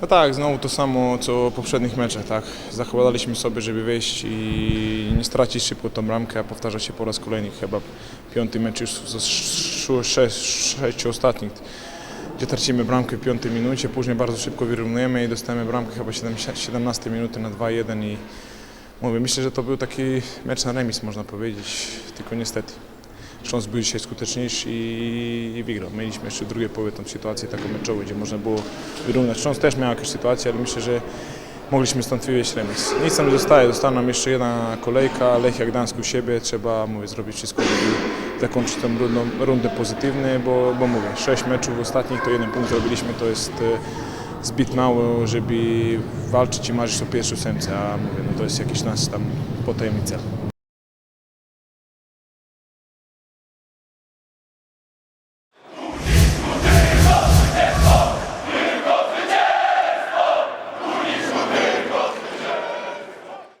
No tak, znowu to samo co w poprzednich meczach, tak. Zachowaliśmy sobie, żeby wejść i nie stracić szybko tą bramkę, a powtarza się po raz kolejny chyba piąty mecz już z sześciu ostatnich, gdzie tracimy bramkę w piątej minucie, później bardzo szybko wyrównujemy i dostajemy bramkę chyba 17 17 minuty na 2-1 i mówię, myślę, że to był taki mecz na remis można powiedzieć, tylko niestety. Śląsk był dzisiaj skuteczniejszy i, i wygrał. Mieliśmy jeszcze w drugiej połowie tą sytuację taką meczową, gdzie można było wyrównać. Śląsk też miał jakieś sytuacje, ale myślę, że mogliśmy stąd wywieźć remis. Nic nam nie zostaje, została nam jeszcze jedna kolejka, Lechia Gdańsk u siebie. Trzeba mówię, zrobić wszystko, żeby zakończyć tą rundą, rundę pozytywnie, bo, bo mówię, sześć meczów ostatnich to jeden punkt zrobiliśmy, to jest e, zbyt mało, żeby walczyć i marzyć o pierwszej ósemce, a mówię, no to jest jakiś nasz tam potajemny cel.